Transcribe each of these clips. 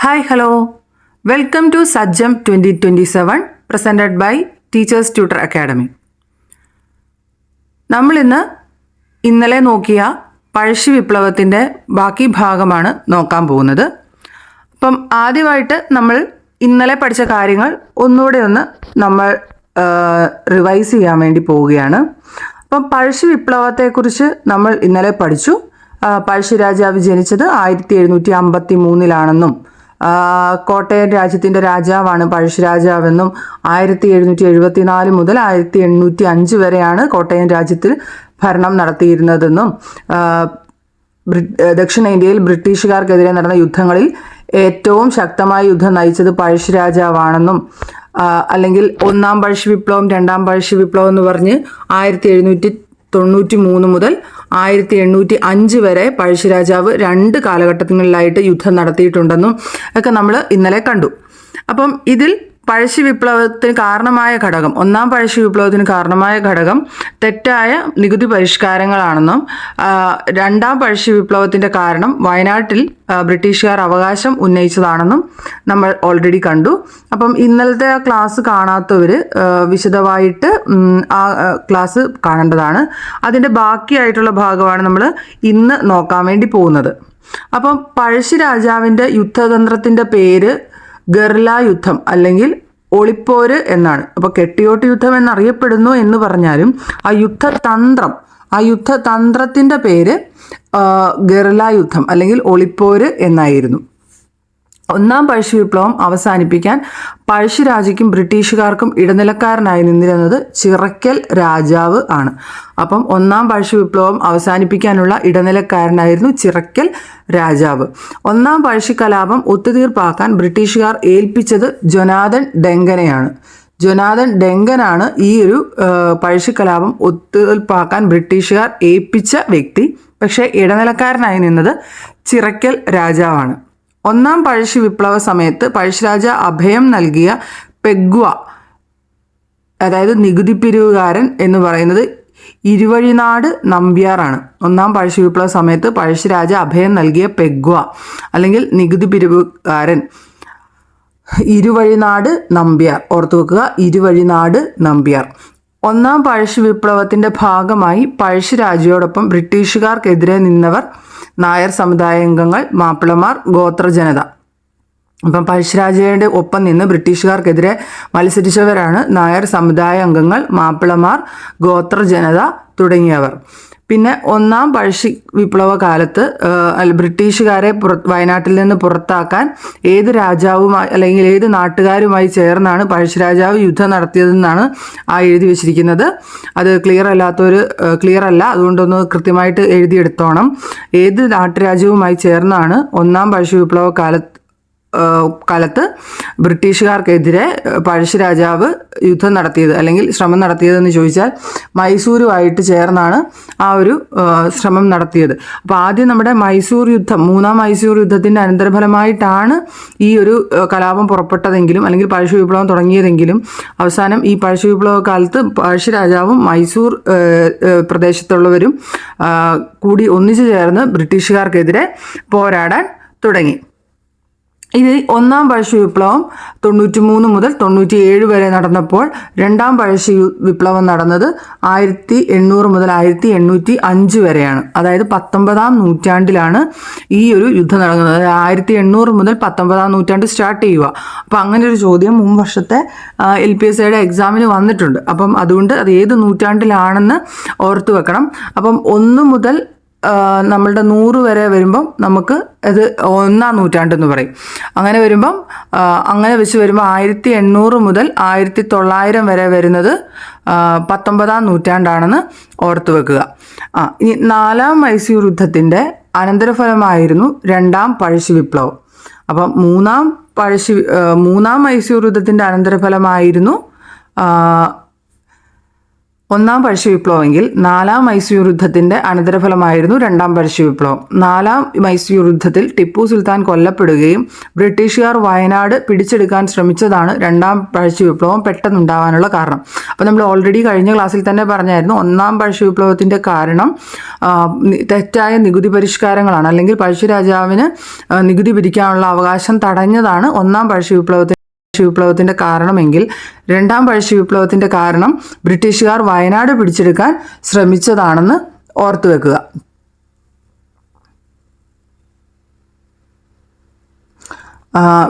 Hi hello welcome to Sajjam twenty twenty seven presented by teachers tutor academy നമ്മളിന്ന് ഇന്നലെ നോക്കിയ പഴശ്ശി വിപ്ലവത്തിന്റെ ബാക്കി ഭാഗമാണ് നോക്കാൻ പോകുന്നത്. അപ്പം ആദ്യമായിട്ട് നമ്മൾ ഇന്നലെ പഠിച്ച കാര്യങ്ങൾ ഒന്നുകൂടെ ഒന്ന് നമ്മൾ റിവൈസ് ചെയ്യാൻ വേണ്ടി പോവുകയാണ്. അപ്പം പഴശ്ശി വിപ്ലവത്തെക്കുറിച്ച് നമ്മൾ ഇന്നലെ പഠിച്ചു. പഴശ്ശിരാജാവ് പഴശ്ശി രാജാവ് ജനിച്ചത് ആയിരത്തി എഴുന്നൂറ്റി അമ്പത്തി മൂന്നിലാണെന്നും കോട്ടയം രാജ്യത്തിന്റെ രാജാവാണ് പഴശ്ശിരാജാവെന്നും ആയിരത്തി എഴുന്നൂറ്റി എഴുപത്തി നാല് മുതൽ ആയിരത്തി എണ്ണൂറ്റി അഞ്ച് വരെയാണ് കോട്ടയം രാജ്യത്തിൽ ഭരണം നടത്തിയിരുന്നതെന്നും ദക്ഷിണേന്ത്യയിൽ ബ്രിട്ടീഷുകാർക്കെതിരെ നടന്ന യുദ്ധങ്ങളിൽ ഏറ്റവും ശക്തമായ യുദ്ധം നയിച്ചത് പഴശ്ശിരാജാവാണെന്നും അല്ലെങ്കിൽ ഒന്നാം പഴശ്ശി വിപ്ലവം രണ്ടാം പഴശ്ശി വിപ്ലവം എന്ന് പറഞ്ഞ് ആയിരത്തി എഴുന്നൂറ്റി തൊണ്ണൂറ്റി മൂന്ന് മുതൽ ആയിരത്തി എണ്ണൂറ്റി അഞ്ച് വരെ പഴശ്ശിരാജാവ് രണ്ട് കാലഘട്ടങ്ങളിലായിട്ട് യുദ്ധം നടത്തിയിട്ടുണ്ടെന്നും ഒക്കെ നമ്മൾ ഇന്നലെ കണ്ടു. അപ്പം ഇതിൽ പഴശ്ശി വിപ്ലവത്തിന് കാരണമായ ഘടകം ഒന്നാം പഴശ്ശി വിപ്ലവത്തിന് കാരണമായ ഘടകം തെറ്റായ നികുതി പരിഷ്കാരങ്ങളാണെന്നും രണ്ടാം പഴശ്ശി വിപ്ലവത്തിന്റെ കാരണം വയനാട്ടിൽ ബ്രിട്ടീഷുകാർ അവകാശം ഉന്നയിച്ചതാണെന്നും നമ്മൾ ഓൾറെഡി കണ്ടു. അപ്പം ഇന്നലത്തെ ക്ലാസ് കാണാത്തവർ വിശദമായിട്ട് ആ, ക്ലാസ് കാണേണ്ടതാണ്. അതിന്റെ ബാക്കിയായിട്ടുള്ള ഭാഗമാണ് നമ്മൾ ഇന്ന് നോക്കാൻ വേണ്ടി പോകുന്നത്. അപ്പം പഴശ്ശി രാജാവിന്റെ യുദ്ധതന്ത്രത്തിന്റെ പേര് ഗർല യുദ്ധം അല്ലെങ്കിൽ ഒളിപ്പോര് എന്നാണ്. അപ്പോൾ കെട്ടിയോട്ട് യുദ്ധം എന്നറിയപ്പെടുന്നു എന്ന് പറഞ്ഞാലും ആ യുദ്ധതന്ത്രം ആ യുദ്ധതന്ത്രത്തിന്റെ പേര് ഗർല യുദ്ധം അല്ലെങ്കിൽ ഒളിപ്പോര് എന്നായിരുന്നു. ഒന്നാം പഴശ്ശി വിപ്ലവം അവസാനിപ്പിക്കാൻ പഴശ്ശിരാജയ്ക്കും ബ്രിട്ടീഷുകാർക്കും ഇടനിലക്കാരനായി നിന്നിരുന്നത് ചിറക്കൽ രാജാവ് ആണ്. അപ്പം ഒന്നാം പഴശ്ശി വിപ്ലവം അവസാനിപ്പിക്കാനുള്ള ഇടനിലക്കാരനായിരുന്നു ചിറക്കൽ രാജാവ്. ഒന്നാം പഴശ്ശി കലാപം ഒത്തുതീർപ്പാക്കാൻ ബ്രിട്ടീഷുകാർ ഏൽപ്പിച്ചത് ജൊനാഥൻ ഡെങ്കനെയാണ്. ജൊനാഥൻ ഡെങ്കനാണ് ഈ ഒരു പഴശ്ശി കലാപം ഒത്തുതീർപ്പാക്കാൻ ബ്രിട്ടീഷുകാർ ഏൽപ്പിച്ച വ്യക്തി. പക്ഷേ ഇടനിലക്കാരനായി നിന്നത് ചിറക്കൽ രാജാവാണ്. ഒന്നാം പഴശ്ശി വിപ്ലവ സമയത്ത് പഴശ്ശിരാജ അഭയം നൽകിയ പെഗ്വ അതായത് നികുതി പിരിവുകാരൻ എന്ന് പറയുന്നത് ഇരുവഴിനാട് നമ്പ്യാറാണ്. ഒന്നാം പഴശ്ശി വിപ്ലവ സമയത്ത് പഴശ്ശിരാജ അഭയം നൽകിയ പെഗ്വ അല്ലെങ്കിൽ നികുതി പിരിവുകാരൻ. ഇരുവഴിനാട് നമ്പ്യാർ ഓർത്തു വെക്കുക ഇരുവഴിനാട് നമ്പ്യാർ. ഒന്നാം പഴശ്ശി വിപ്ലവത്തിന്റെ ഭാഗമായി പഴശ്ശിരാജയോടൊപ്പം ബ്രിട്ടീഷുകാർക്കെതിരെ നിന്നവർ നായർ സമുദായ അംഗങ്ങൾ മാപ്പിളമാർ ഗോത്രജനത. അപ്പം പഴശ്ശിരാജയുടെ ഒപ്പം നിന്ന് ബ്രിട്ടീഷുകാർക്കെതിരെ മത്സരിച്ചവരാണ് നായർ സമുദായ അംഗങ്ങൾ മാപ്പിളമാർ ഗോത്രജനത തുടങ്ങിയവർ. പിന്നെ ഒന്നാം പഴശ്ശി വിപ്ലവ കാലത്ത് ബ്രിട്ടീഷുകാരെ വയനാട്ടിൽ നിന്ന് പുറത്താക്കാൻ ഏത് രാജാവുമായി അല്ലെങ്കിൽ ഏത് നാട്ടുകാരുമായി ചേർന്നാണ് പഴശ്ശിരാജാവ് യുദ്ധം നടത്തിയതെന്നാണ് ആ എഴുതി വെച്ചിരിക്കുന്നത്. അത് ക്ലിയർ അല്ലാത്തൊരു ക്ലിയർ അല്ല. അതുകൊണ്ടൊന്ന് കൃത്യമായിട്ട് എഴുതിയെടുത്തോണം. ഏത് നാട്ടുരാജ്യവുമായി ചേർന്നാണ് ഒന്നാം പഴശ്ശി വിപ്ലവ കാലത്ത് കാലത്ത് ബ്രിട്ടീഷുകാർക്കെതിരെ പഴശ്ശിരാജാവ് പഴശ്ശി രാജാവ് യുദ്ധം നടത്തിയത് അല്ലെങ്കിൽ ശ്രമം നടത്തിയതെന്ന് ചോദിച്ചാൽ മൈസൂരുമായിട്ട് ചേർന്നാണ് ആ ഒരു ശ്രമം നടത്തിയത്. അപ്പോൾ ആദ്യം നമ്മുടെ മൈസൂർ യുദ്ധം മൂന്നാം മൈസൂർ യുദ്ധത്തിന്റെ അനന്തരഫലമായിട്ടാണ് ഈ ഒരു കലാപം പുറപ്പെട്ടതെങ്കിലും അല്ലെങ്കിൽ പഴശ്ശി വിപ്ലവം തുടങ്ങിയതെങ്കിലും അവസാനം ഈ പഴശ്ശി വിപ്ലവ കാലത്ത് പഴശ്ശി രാജാവും മൈസൂർ പ്രദേശത്തുള്ളവരും കൂടി ഒന്നിച്ചു ചേർന്ന് ബ്രിട്ടീഷുകാർക്കെതിരെ പോരാടാൻ തുടങ്ങി. ഇത് ഒന്നാം പഴശ്ശി വിപ്ലവം തൊണ്ണൂറ്റി മൂന്ന് മുതൽ തൊണ്ണൂറ്റി ഏഴ് വരെ നടന്നപ്പോൾ രണ്ടാം പഴശ്ശി വിപ്ലവം നടന്നത് ആയിരത്തി എണ്ണൂറ് മുതൽ ആയിരത്തി എണ്ണൂറ്റി അഞ്ച് വരെയാണ്. അതായത് പത്തൊമ്പതാം നൂറ്റാണ്ടിലാണ് ഈ ഒരു യുദ്ധം നടക്കുന്നത് ആയിരത്തി എണ്ണൂറ് മുതൽ പത്തൊമ്പതാം നൂറ്റാണ്ട് സ്റ്റാർട്ട് ചെയ്യുക. അപ്പം അങ്ങനെ ഒരു ചോദ്യം മുൻ വർഷത്തെ എൽ പി എസ് സിയുടെ എക്സാമിന് വന്നിട്ടുണ്ട്. അപ്പം അതുകൊണ്ട് അത് ഏത് നൂറ്റാണ്ടിലാണെന്ന് ഓർത്തു വെക്കണം. അപ്പം ഒന്ന് മുതൽ നമ്മളുടെ നൂറ് വരെ വരുമ്പം നമുക്ക് അത് ഒന്നാം നൂറ്റാണ്ടെന്ന് പറയും. അങ്ങനെ വരുമ്പം അങ്ങനെ വെച്ച് വരുമ്പോൾ ആയിരത്തി എണ്ണൂറ് മുതൽ ആയിരത്തി തൊള്ളായിരം വരെ വരുന്നത് പത്തൊമ്പതാം നൂറ്റാണ്ടാണെന്ന് ഓർത്തു വെക്കുക. ആ ഇനി നാലാം മൈസൂർ യുദ്ധത്തിന്റെ അനന്തരഫലമായിരുന്നു രണ്ടാം പഴശ്ശി വിപ്ലവം. അപ്പം മൂന്നാം പഴശ്ശി മൂന്നാം മൈസൂർ യുദ്ധത്തിന്റെ അനന്തരഫലമായിരുന്നു ഒന്നാം പഴശ്ശി വിപ്ലവമെങ്കിൽ നാലാം മൈസൂർ യുദ്ധത്തിന്റെ അനന്തരഫലമായിരുന്നു രണ്ടാം പഴശ്ശി വിപ്ലവം. നാലാം മൈസൂർ യുദ്ധത്തിൽ ടിപ്പു സുൽത്താൻ കൊല്ലപ്പെടുകയും ബ്രിട്ടീഷുകാർ വയനാട് പിടിച്ചെടുക്കാൻ ശ്രമിച്ചതാണ് രണ്ടാം പഴശ്ശി വിപ്ലവം പെട്ടെന്നുണ്ടാവാനുള്ള കാരണം. അപ്പോൾ നമ്മൾ ഓൾറെഡി കഴിഞ്ഞ ക്ലാസ്സിൽ തന്നെ പറഞ്ഞായിരുന്നു ഒന്നാം പഴശ്ശി വിപ്ലവത്തിന്റെ കാരണം തെറ്റായ നികുതി പരിഷ്കാരങ്ങളാണ്. അല്ലെങ്കിൽ പഴശ്ശിരാജാവിന് നികുതി പിരിക്കാനുള്ള അവകാശം തടഞ്ഞതാണ് ഒന്നാം പഴശ്ശി വിപ്ലവത്തിൽ പഴശ്ശി വിപ്ലവത്തിന്റെ കാരണമെങ്കിൽ രണ്ടാം പഴശ്ശി വിപ്ലവത്തിന്റെ കാരണം ബ്രിട്ടീഷുകാർ വയനാട് പിടിച്ചെടുക്കാൻ ശ്രമിച്ചതാണെന്ന് ഓർത്തു വെക്കുക.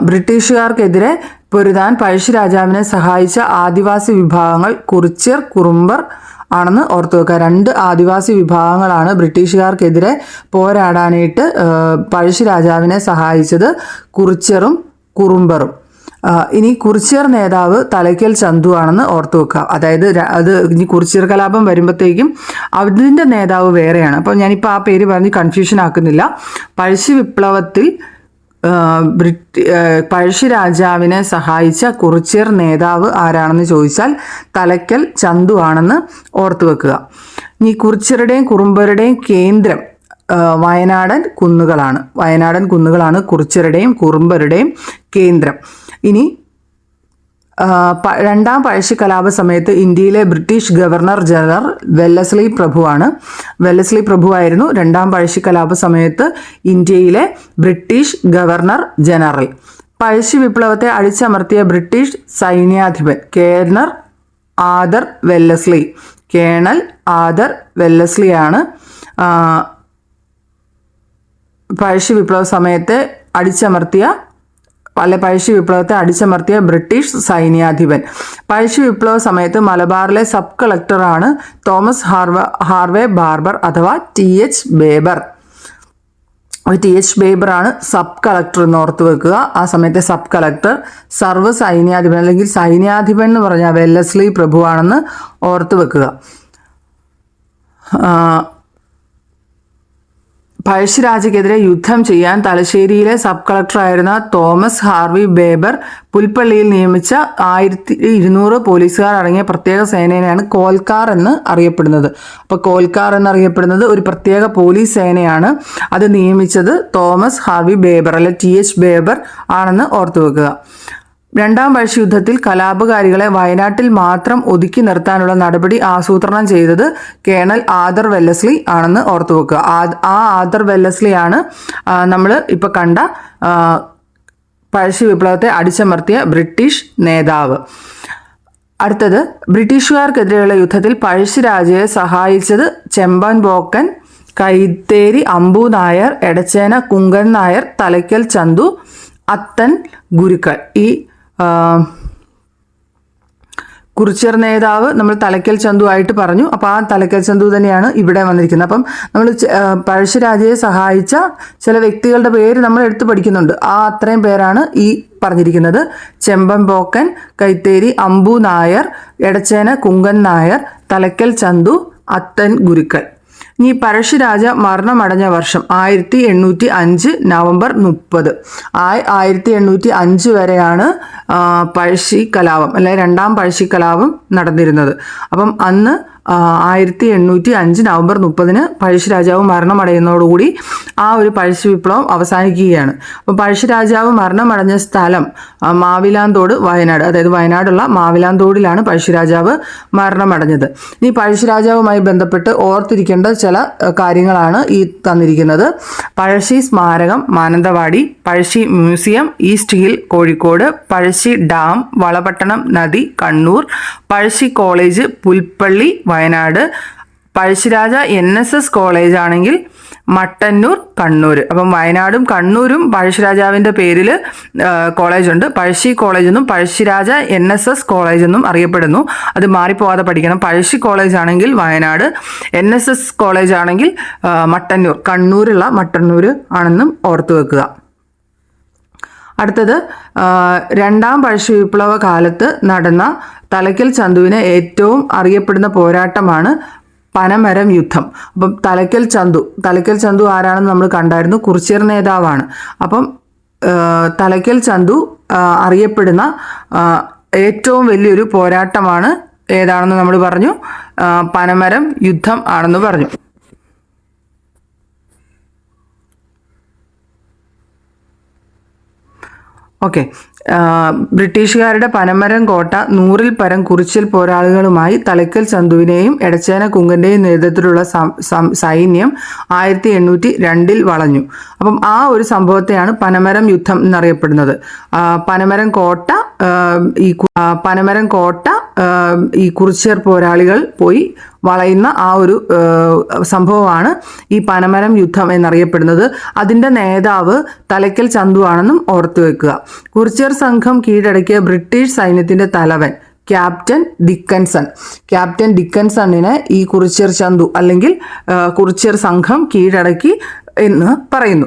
ബ്രിട്ടീഷുകാർക്കെതിരെ പൊരുതാൻ പഴശ്ശി രാജാവിനെ സഹായിച്ച ആദിവാസി വിഭാഗങ്ങൾ കുറിച്യർ കുറുമ്പർ ആണെന്ന് ഓർത്തു വെക്കുക. രണ്ട് ആദിവാസി വിഭാഗങ്ങളാണ് ബ്രിട്ടീഷുകാർക്കെതിരെ പോരാടാനായിട്ട് ആ, പഴശ്ശി രാജാവിനെ സഹായിച്ചത് കുറിച്യറും കുറുമ്പറും. ഇനി കുറിച്യർ നേതാവ് തലയ്ക്കൽ ചന്തു ആണെന്ന് ഓർത്തു വെക്കുക. അതായത് അത് ഇനി കുറിച്യർ കലാപം വരുമ്പോഴത്തേക്കും അതിന്റെ നേതാവ് വേറെയാണ്. അപ്പോൾ ഞാനിപ്പോൾ ആ പേര് പറഞ്ഞ് കൺഫ്യൂഷൻ ആക്കുന്നില്ല. പഴശ്ശി വിപ്ലവത്തിൽ ബ്രിട്ടി പഴശ്ശി രാജാവിനെ സഹായിച്ച കുറിച്യർ നേതാവ് ആരാണെന്ന് ചോദിച്ചാൽ തലയ്ക്കൽ ചന്തു ആണെന്ന് ഓർത്തു വെക്കുക. ഇനി കുറിച്യരുടെയും കുറുമ്പരുടെയും കേന്ദ്രം വയനാടൻ കുന്നുകളാണ്. വയനാടൻ കുന്നുകളാണ് കുറിച്യരുടെയും കുറുമ്പരുടെയും കേന്ദ്രം. ഇനി രണ്ടാം പഴശ്ശി കലാപ സമയത്ത് ഇന്ത്യയിലെ ബ്രിട്ടീഷ് ഗവർണർ ജനറൽ വെല്ലസ്ലി പ്രഭുവാണ്. വെല്ലസ്ലി പ്രഭുവായിരുന്നു രണ്ടാം പഴശ്ശി കലാപ സമയത്ത് ഇന്ത്യയിലെ ബ്രിട്ടീഷ് ഗവർണർ ജനറൽ. പഴശ്ശി വിപ്ലവത്തെ അടിച്ചമർത്തിയ British സൈന്യാധിപൻ colonel Arthur Wellesley. Colonel Arthur വെല്ലസ്ലിയാണ് Pazhassi വിപ്ലവ സമയത്തെ അടിച്ചമർത്തിയ അല്ലെ പഴശ്ശി വിപ്ലവത്തെ അടിച്ചമർത്തിയ ബ്രിട്ടീഷ് സൈന്യാധിപൻ. പഴശ്ശി വിപ്ലവ സമയത്ത് മലബാറിലെ സബ് കളക്ടറാണ് തോമസ് ഹാർവ ഹാർവേ ബാർബർ അഥവാ T H Baber. T H ബേബറാണ് sub collector എന്ന് ഓർത്ത് വെക്കുക. ആ സമയത്തെ സബ് കളക്ടർ സർവ സൈന്യാധിപൻ അല്ലെങ്കിൽ സൈന്യാധിപൻ എന്ന് പറഞ്ഞാൽ വെല്ലസ്ലി പ്രഭുവാണെന്ന് ഓർത്ത് വെക്കുക. പഴശ്ശിരാജയ്ക്കെതിരെ യുദ്ധം ചെയ്യാൻ തലശ്ശേരിയിലെ സബ് കളക്ടറായിരുന്ന തോമസ് ഹാർവി ബേബർ പുൽപ്പള്ളിയിൽ നിയമിച്ച ആയിരത്തി ഇരുന്നൂറ് പോലീസുകാർ അടങ്ങിയ പ്രത്യേക സേനയാണ് കോൽക്കാർ എന്ന് അറിയപ്പെടുന്നത്. അപ്പോൾ കോൽക്കാർ എന്നറിയപ്പെടുന്നത് ഒരു പ്രത്യേക പോലീസ് സേനയാണ്. അത് നിയമിച്ചത് തോമസ് ഹാർവി ബേബർ അല്ലെ ടി എച്ച് ബേബർ ആണെന്ന് ഓർത്തു വെക്കുക രണ്ടാം പഴശ്ശി യുദ്ധത്തിൽ കലാപകാരികളെ വയനാട്ടിൽ മാത്രം ഒതുക്കി നിർത്താനുള്ള നടപടി ആസൂത്രണം ചെയ്തത് കേണൽ ആദർ വെല്ലസ്ലി ആണെന്ന് ഓർത്തു വെക്കുക. ആ- ആദർ വെല്ലസ്ലിയാണ് നമ്മൾ ഇപ്പോൾ കണ്ട പഴശ്ശി വിപ്ലവത്തെ അടിച്ചമർത്തിയ ബ്രിട്ടീഷ് നേതാവ്. അടുത്തത് ബ്രിട്ടീഷുകാർക്കെതിരെയുള്ള യുദ്ധത്തിൽ പഴശ്ശിരാജയെ സഹായിച്ചത് ചെമ്പൻ ബോക്കൻ കൈത്തേരി അമ്പു നായർ എടച്ചേന കുങ്കൻ നായർ തലയ്ക്കൽ ചന്തു അത്തൻ ഗുരുക്കൾ. ഈ കുറിച്യർ നേതാവ് നമ്മൾ തലയ്ക്കൽ ചന്തു ആയിട്ട് പറഞ്ഞു. അപ്പോൾ ആ തലയ്ക്കൽ ചന്തു തന്നെയാണ് ഇവിടെ വന്നിരിക്കുന്നത്. അപ്പം നമ്മൾ പഴശ്ശിരാജയെ സഹായിച്ച ചില വ്യക്തികളുടെ പേര് നമ്മൾ എടുത്തു പഠിക്കുന്നുണ്ട്. ആ അത്രയും പേരാണ് ഈ പറഞ്ഞിരിക്കുന്നത്. ചെമ്പൻ പോക്കൻ കൈത്തേരി അമ്പു നായർ എടച്ചേന കുങ്കൻ നായർ തലയ്ക്കൽ ചന്തു അത്തൻ ഗുരുക്കൾ. ഇനി പഴശ്ശിരാജ മരണമടഞ്ഞ വർഷം ആയിരത്തി എണ്ണൂറ്റി അഞ്ച് നവംബർ മുപ്പത്. ആയിരത്തി എണ്ണൂറ്റി അഞ്ച് വരെയാണ് പഴശ്ശി കലാപം അല്ലെ രണ്ടാം പഴശ്ശി കലാപം നടന്നിരുന്നത്. അപ്പം അന്ന് ആയിരത്തി എണ്ണൂറ്റി അഞ്ച് നവംബർ മുപ്പതിന് പഴശ്ശി രാജാവ് മരണമടയുന്നതോടുകൂടി ആ ഒരു പഴശ്ശി വിപ്ലവം അവസാനിക്കുകയാണ്. അപ്പം പഴശ്ശി രാജാവ് മരണമടഞ്ഞ സ്ഥലം മാവിലാന്തോട് വയനാട് അതായത് വയനാടുള്ള മാവിലാന്തോടിലാണ് പഴശ്ശി രാജാവ് മരണമടഞ്ഞത്. ഇനി പഴശ്ശി രാജാവുമായി ബന്ധപ്പെട്ട് ഓർത്തിരിക്കേണ്ട ചില കാര്യങ്ങളാണ് ഈ തന്നിരിക്കുന്നത്. പഴശ്ശി സ്മാരകം Mananthavady Pazhassi museum East Hill Kozhikode Pazhassi dam Valapattanam നദി Kannur Pazhassi college Pulpally Wayanad. Pazhassiraja N S S college ആണെങ്കിൽ മട്ടന്നൂർ കണ്ണൂർ അപ്പം വയനാടും കണ്ണൂരും പഴശ്ശിരാജാവിന്റെ പേരിൽ കോളേജുണ്ട്. പഴശ്ശി കോളേജ് എന്നും Pazhassiraja N S S college എന്നും അറിയപ്പെടുന്നു. അത് മാറിപ്പോവാതെ പഠിക്കണം. പഴശ്ശി കോളേജ് ആണെങ്കിൽ Wayanad N S S college ആണെങ്കിൽ മട്ടന്നൂർ. കണ്ണൂരുള്ള മട്ടന്നൂർ ആണെന്നും ഓർത്തു വെക്കുക. അടുത്തത് രണ്ടാം പഴശ്ശി വിപ്ലവ കാലത്ത് നടന്ന തലയ്ക്കൽ ചന്തുവിന് ഏറ്റവും അറിയപ്പെടുന്ന പോരാട്ടമാണ് പനമരം യുദ്ധം. അപ്പം തലയ്ക്കൽ ചന്തു തലയ്ക്കൽ ചന്തു ആരാണെന്ന് നമ്മൾ കണ്ടായിരുന്നു കുറിച്യർ നേതാവാണ്. അപ്പം തലയ്ക്കൽ ചന്തു അറിയപ്പെടുന്ന ഏറ്റവും വലിയൊരു പോരാട്ടമാണ് ഏതാണെന്ന് നമ്മൾ പറഞ്ഞു പനമരം യുദ്ധം ആണെന്ന് പറഞ്ഞു. ഓക്കെ. ബ്രിട്ടീഷുകാരുടെ പനമരം കോട്ട നൂറിൽ പരം കുറിച്ചിൽ പോരാളികളുമായി തളിക്കൽ ചന്തുവിനെയും എടച്ചേന കുങ്കന്റെയും നേതൃത്വത്തിലുള്ള സൈന്യം ആയിരത്തി എണ്ണൂറ്റി രണ്ടിൽ വളഞ്ഞു. അപ്പം ആ ഒരു സംഭവത്തെയാണ് പനമരം യുദ്ധം എന്നറിയപ്പെടുന്നത്. പനമരം കോട്ട ഈ പനമരം കോട്ട ഈ കുറിച്യർ പോരാളികൾ പോയി വളയുന്ന ആ ഒരു സംഭവമാണ് ഈ പനമരം യുദ്ധം എന്നറിയപ്പെടുന്നത്. അതിന്റെ നേതാവ് തലയ്ക്കൽ ചന്തു ആണെന്നും ഓർത്തു വെക്കുക. കുറിച്യർ സംഘം കീഴടക്കിയ ബ്രിട്ടീഷ് സൈന്യത്തിന്റെ തലവൻ ക്യാപ്റ്റൻ ഡിക്കൻസൺ. ക്യാപ്റ്റൻ ഡിക്കൻസണിനെ ഈ കുറിച്യർ ചന്തു അല്ലെങ്കിൽ കുറിച്യർ സംഘം കീഴടക്കി എന്ന് പറയുന്നു.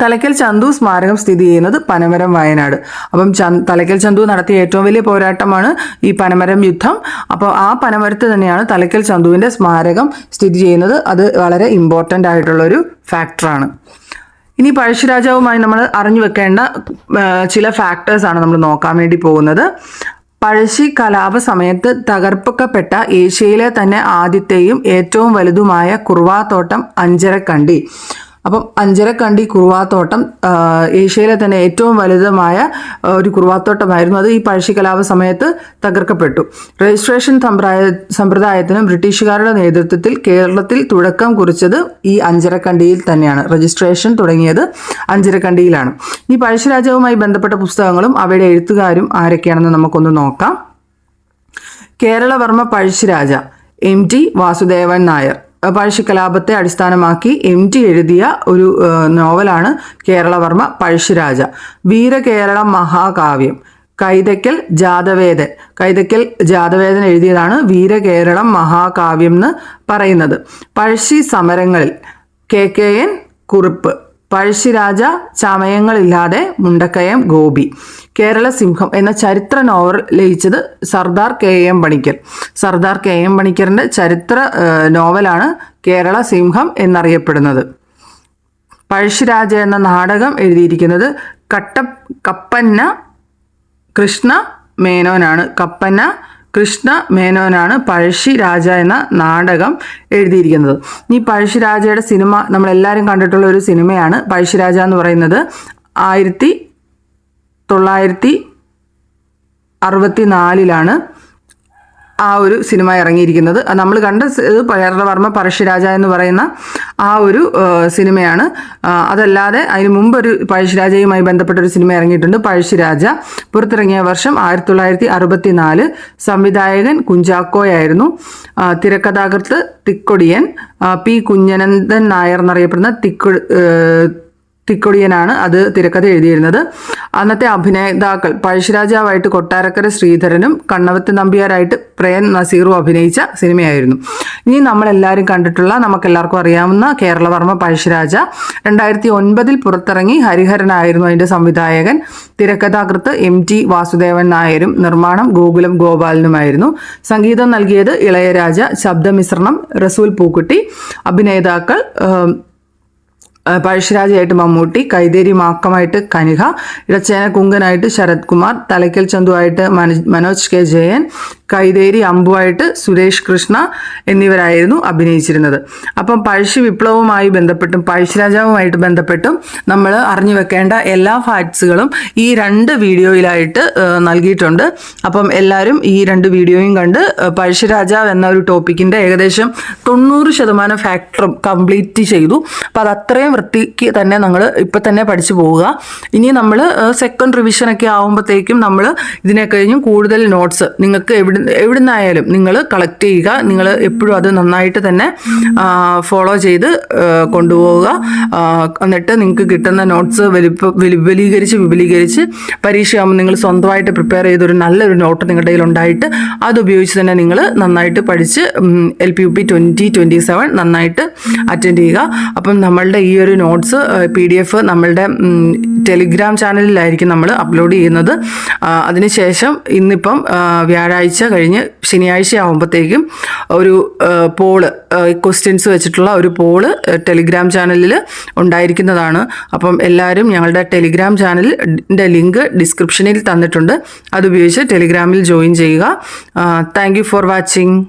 തലയ്ക്കൽ ചന്തു സ്മാരകം സ്ഥിതി ചെയ്യുന്നത് പനമരം വയനാട്. അപ്പം തലക്കൽ ചന്തു നടത്തിയ ഏറ്റവും വലിയ പോരാട്ടമാണ് ഈ പനമരം യുദ്ധം. അപ്പോൾ ആ പനമരത്ത് തന്നെയാണ് തലക്കൽ ചന്തുവിന്റെ സ്മാരകം സ്ഥിതി ചെയ്യുന്നത്. അത് വളരെ ഇമ്പോർട്ടന്റ് ആയിട്ടുള്ളൊരു ഫാക്ടറാണ് ഇനി പഴശ്ശിരാജാവുമായി നമ്മൾ അറിഞ്ഞു വെക്കേണ്ട ചില ഫാക്ടേഴ്സാണ് നമ്മൾ നോക്കാൻ വേണ്ടി പോകുന്നത്. പഴശ്ശി കലാപ സമയത്ത് തകർപ്പിക്കപ്പെട്ട ഏഷ്യയിലെ തന്നെ ആദ്യത്തെയും ഏറ്റവും വലുതുമായ കുറുവാത്തോട്ടം അഞ്ചരക്കണ്ടി. അപ്പം അഞ്ചരക്കണ്ടി കുറുവാത്തോട്ടം ഏഷ്യയിലെ തന്നെ ഏറ്റവും വലുതുമായ ഒരു കുറുവാത്തോട്ടമായിരുന്നു. അത് ഈ പഴശ്ശി കലാപ സമയത്ത് തകർക്കപ്പെട്ടു. രജിസ്ട്രേഷൻ സമ്പ്രായ സമ്പ്രദായത്തിന് ബ്രിട്ടീഷുകാരുടെ നേതൃത്വത്തിൽ കേരളത്തിൽ തുടക്കം കുറിച്ചത് ഈ അഞ്ചരക്കണ്ടിയിൽ തന്നെയാണ്. രജിസ്ട്രേഷൻ തുടങ്ങിയത് അഞ്ചരക്കണ്ടിയിലാണ്. ഈ പഴശ്ശിരാജാവുമായി ബന്ധപ്പെട്ട പുസ്തകങ്ങളും അവയുടെ എഴുത്തുകാരും ആരൊക്കെയാണെന്ന് നമുക്കൊന്ന് നോക്കാം. Keralavarma Pazhassiraja M T Vasudevan Nair. പഴശ്ശിക്കലാപത്തെ അടിസ്ഥാനമാക്കി എം ടി എഴുതിയ ഒരു നോവലാണ് കേരളവർമ്മ പഴശ്ശിരാജ. വീരകേരള മഹാകാവ്യം. കൈതയ്ക്കൽ ജാതവേദൻ. കൈതയ്ക്കൽ ജാതവേദൻ എഴുതിയതാണ് വീരകേരളം മഹാകാവ്യം എന്ന് പറയുന്നത്. Pazhassi സമരങ്ങളിൽ K K N Kurup. Pazhassiraja ചമയങ്ങളില്ലാതെ Mundakayam Gopi. Kerala Simham എന്ന ചരിത്ര novel ലയിച്ചത് Sardar K M Panikkar. Sardar K M പണിക്കറിന്റെ ചരിത്ര നോവലാണ് കേരള സിംഹം എന്നറിയപ്പെടുന്നത്. പഴശ്ശിരാജ എന്ന നാടകം എഴുതിയിരിക്കുന്നത് കട്ട കപ്പന്ന കൃഷ്ണ മേനോനാണ്. കപ്പന്ന കൃഷ്ണ മേനോനാണ് പഴശ്ശി രാജ എന്ന നാടകം എഴുതിയിരിക്കുന്നത്. ഈ പഴശ്ശി രാജയുടെ സിനിമ നമ്മളെല്ലാവരും കണ്ടിട്ടുള്ള ഒരു സിനിമയാണ്. പഴശ്ശി രാജ എന്ന് പറയുന്നത് ആയിരത്തി തൊള്ളായിരത്തി അറുപത്തി നാലിലാണ് ആ ഒരു സിനിമ ഇറങ്ങിയിരിക്കുന്നത്. നമ്മൾ കണ്ട പയർവർമ്മ പഴശ്ശിരാജ എന്ന് പറയുന്ന ആ ഒരു സിനിമയാണ്. അതല്ലാതെ അതിന് ഒരു പഴശ്ശിരാജയുമായി ബന്ധപ്പെട്ട ഒരു സിനിമ ഇറങ്ങിയിട്ടുണ്ട്. പഴശ്ശിരാജ പുറത്തിറങ്ങിയ വർഷം ആയിരത്തി തൊള്ളായിരത്തി അറുപത്തി നാല് സംവിധായകൻ കുഞ്ചാക്കോയായിരുന്നു. തിരക്കഥാകൃത്ത് തിക്കൊടിയൻ പി കുഞ്ഞനന്ദൻ നായർ എന്നറിയപ്പെടുന്ന തിക്കൊ തിക്കൊടിയനാണ് അത് തിരക്കഥ എഴുതിയിരുന്നത്. അന്നത്തെ അഭിനേതാക്കൾ പഴശ്ശിരാജാവായിട്ട് കൊട്ടാരക്കര ശ്രീധരനും കണ്ണവത്ത് നമ്പ്യാരായിട്ട് പ്രേം നസീറും അഭിനയിച്ച സിനിമയായിരുന്നു. ഇനി നമ്മളെല്ലാവരും കണ്ടിട്ടുള്ള നമുക്കെല്ലാവർക്കും അറിയാവുന്ന കേരളവർമ്മ പഴശ്ശിരാജ. രണ്ടായിരത്തി ഒൻപതിൽ പുറത്തിറങ്ങി ഹരിഹരനായിരുന്നു അതിന്റെ സംവിധായകൻ. തിരക്കഥാകൃത്ത് എം ടി വാസുദേവൻ നായരും നിർമ്മാണം ഗോകുലം ഗോപാലനുമായിരുന്നു. സംഗീതം നൽകിയത് ഇളയരാജ ശബ്ദമിശ്രണം റസൂൽ പൂക്കുട്ടി. അഭിനേതാക്കൾ പഴശ്ശിരാജയായിട്ട് മമ്മൂട്ടി കൈതേരി മാക്കമായിട്ട് കനിക ഇടച്ചേന കുങ്കനായിട്ട് ശരത് കുമാർ തലയ്ക്കൽ ചന്തുവായിട്ട് മനോജ് കെ ജയൻ കൈതേരി അമ്പുവായിട്ട് സുരേഷ് കൃഷ്ണ എന്നിവരായിരുന്നു അഭിനയിച്ചിരുന്നത്. അപ്പം പഴശ്ശി വിപ്ലവവുമായി ബന്ധപ്പെട്ടും പഴശ്ശിരാജാവുമായിട്ട് ബന്ധപ്പെട്ടും നമ്മൾ അറിഞ്ഞു വെക്കേണ്ട എല്ലാ ഫാക്ട്സുകളും ഈ രണ്ട് വീഡിയോയിലായിട്ട് നൽകിയിട്ടുണ്ട്. അപ്പം എല്ലാവരും ഈ രണ്ട് വീഡിയോയും കണ്ട് പഴശ്ശിരാജാവ് എന്ന ഒരു ടോപ്പിക്കിന്റെ ഏകദേശം തൊണ്ണൂറ് ശതമാനം ഫാക്ടറും കംപ്ലീറ്റ് ചെയ്തു. അപ്പം അത് അത്രയും വൃത്തിക്ക് തന്നെ നമ്മൾ ഇപ്പം തന്നെ പഠിച്ചു പോവുക. ഇനി നമ്മൾ സെക്കൻഡ് റിവിഷനൊക്കെ ആകുമ്പോഴത്തേക്കും നമ്മൾ ഇതിനെ കഴിഞ്ഞും കൂടുതൽ നോട്ട്സ് നിങ്ങൾക്ക് എവിടെ എവിടെ നിന്നായാലും നിങ്ങൾ കളക്ട് ചെയ്യുക. നിങ്ങൾ എപ്പോഴും അത് നന്നായിട്ട് തന്നെ ഫോളോ ചെയ്ത് കൊണ്ടുപോവുക. എന്നിട്ട് നിങ്ങൾക്ക് കിട്ടുന്ന നോട്ട്സ് വലിപ്പ വലി- വിപുലീകരിച്ച് വിപുലീകരിച്ച് പരീക്ഷയാകുമ്പോൾ നിങ്ങൾ സ്വന്തമായിട്ട് പ്രിപ്പയർ ചെയ്തൊരു നല്ലൊരു നോട്ട് നിങ്ങളുടെ കയ്യിൽ ഉണ്ടായിട്ട് അത് ഉപയോഗിച്ച് തന്നെ നിങ്ങൾ നന്നായിട്ട് പഠിച്ച് L P U P twenty twenty seven നന്നായിട്ട് അറ്റൻഡ് ചെയ്യുക. അപ്പം നമ്മളുടെ ഈ ഒരു നോട്ട്സ് പി ഡി എഫ് നമ്മളുടെ ടെലിഗ്രാം ചാനലിലായിരിക്കും നമ്മൾ അപ്ലോഡ് ചെയ്യുന്നത്. അതിനുശേഷം ഇന്നിപ്പം വ്യാഴാഴ്ച കഴിഞ്ഞ് ശനിയാഴ്ച ആകുമ്പോഴത്തേക്കും ഒരു പോൾ ക്വസ്റ്റ്യൻസ് വെച്ചിട്ടുള്ള ഒരു പോൾ ടെലിഗ്രാം ചാനലിൽ ഉണ്ടായിരിക്കുന്നതാണ്. അപ്പം എല്ലാവരും ഞങ്ങളുടെ ടെലിഗ്രാം ചാനലിന്റെ ലിങ്ക് ഡിസ്ക്രിപ്ഷനിൽ തന്നിട്ടുണ്ട്. അതുപയോഗിച്ച് ടെലിഗ്രാമിൽ ജോയിൻ ചെയ്യുക. Thank for watching